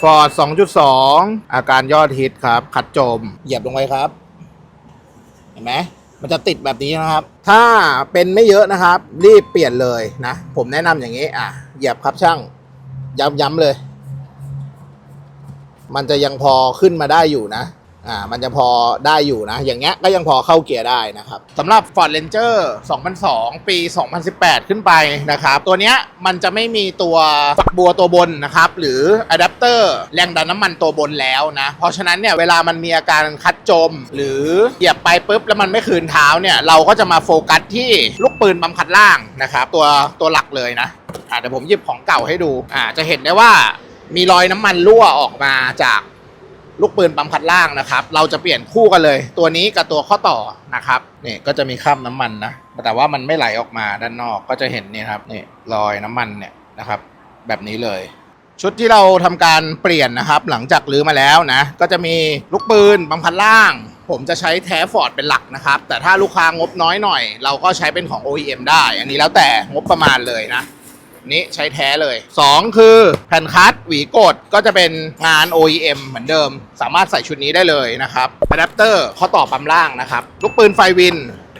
ฟอร์ด2.2 อาการยอดฮิตครับ ขัดจม เหยียบลงไปครับ เห็นไหมมันจะติดแบบนี้นะครับ ถ้าเป็นไม่เยอะนะครับ รีบเปลี่ยนเลยนะ ผมแนะนำอย่างนี้ อะ เหยียบครับช่าง ย้ำๆเลย มันจะยังพอขึ้นมาได้อยู่นะ อ่ามันจะพอได้อยู่นะ อย่างเงี้ยก็ยังพอเข้าเกียร์ได้นะครับสำหรับ Ford Ranger 2002 ปี 2018 ขึ้นไปนะครับ ตัวเนี้ยมันจะไม่มีตัวฝักบัวตัวบนนะครับ หรืออะแดปเตอร์แรงดันน้ำมันตัวบนแล้วนะ เพราะฉะนั้นเนี่ยเวลามันมีอาการคัดจม หรือเหยียบไปปุ๊บ แล้วมันไม่คืนเท้าเนี่ย เราก็จะมาโฟกัสที่ลูกปืนปั๊มคัดล่างนะครับ ตัวตัวหลักเลยนะอ่าเดี๋ยวผมหยิบของเก่าให้ดูอ่าจะเห็นได้ว่ามีรอยน้ำมันรั่วออกมาจาก ลูกปืนปั๊มคัดล่างนะครับ เราจะเปลี่ยนคู่กันเลย ตัวนี้กับตัวข้อต่อนะครับนี่ก็จะมีคราบน้ำมันนะแต่ว่ามันไม่ไหลออกมาด้านนอกก็จะเห็นนี่ครับนี่รอยน้ำมันเนี่ยนะครับ แบบนี้เลย ชุดที่เราทำการเปลี่ยนนะครับ หลังจากรื้อมาแล้วนะ ก็จะมีลูกปืนปั๊มคัดล่าง ผมจะใช้แท้ฟอร์ดเป็นหลักนะครับ แต่ถ้าลูกค้างบน้อยหน่อย เราก็ใช้เป็นของ OEM ได้ อันนี้แล้วแต่งบประมาณเลยนะ นี้ใช้แท้เลย 2 คือแผ่นคัดหวีกดก็จะเป็นงาน OEM เหมือนเดิม สามารถใส่ชุดนี้ได้เลยนะครับอะแดปเตอร์ข้อต่อปั๊มล่างนะครับ ลูกปืนไฟวิน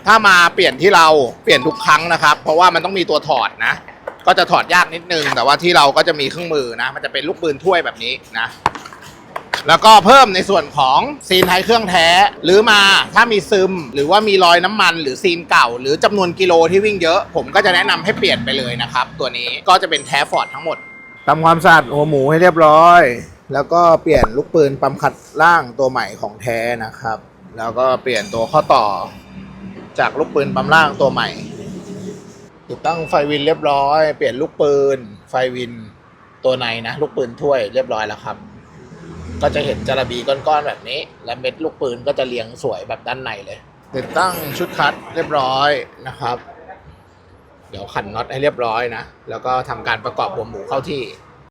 ถ้ามาเปลี่ยนที่เราเปลี่ยนทุกครั้งนะครับ เพราะว่ามันต้องมีตัวถอดนะ ก็จะถอดยากนิดนึง แต่ว่าที่เราก็จะมีเครื่องมือนะ มันจะเป็นลูกปืนถ้วยแบบนี้นะ แล้วก็เพิ่มในส่วนของซีนไทยเครื่องแท้ หรือมาถ้ามีซึม หรือว่ามีรอยน้ำมันหรือซีนเก่า หรือจำนวนกิโลที่วิ่งเยอะ ผมก็จะแนะนำให้เปลี่ยนไปเลยนะครับ ตัวนี้ก็จะเป็นแท้ฟอร์ดทั้งหมดทำความสะอาดหัวหมูให้เรียบร้อย แล้วก็เปลี่ยนลูกปืนปั๊มขัดล่างตัวใหม่ของแท้นะครับ แล้วก็เปลี่ยนตัวข้อต่อ จากลูกปืนปั๊มล่างตัวใหม่ ติดตั้งไฟวินเรียบร้อย เปลี่ยนลูกปืนไฟวินตัวในนะ ลูกปืนถ้วยเรียบร้อยแล้วครับ ก็จะเห็นจระบีก้อนๆแบบนี้ และเม็ดลูกปืนก็จะเรียงสวยแบบด้านในเลย ติดตั้งชุดคัดเรียบร้อยนะครับ เดี๋ยวขันน็อตให้เรียบร้อยนะ แล้วก็ทำการประกอบหัวหมูเข้าที่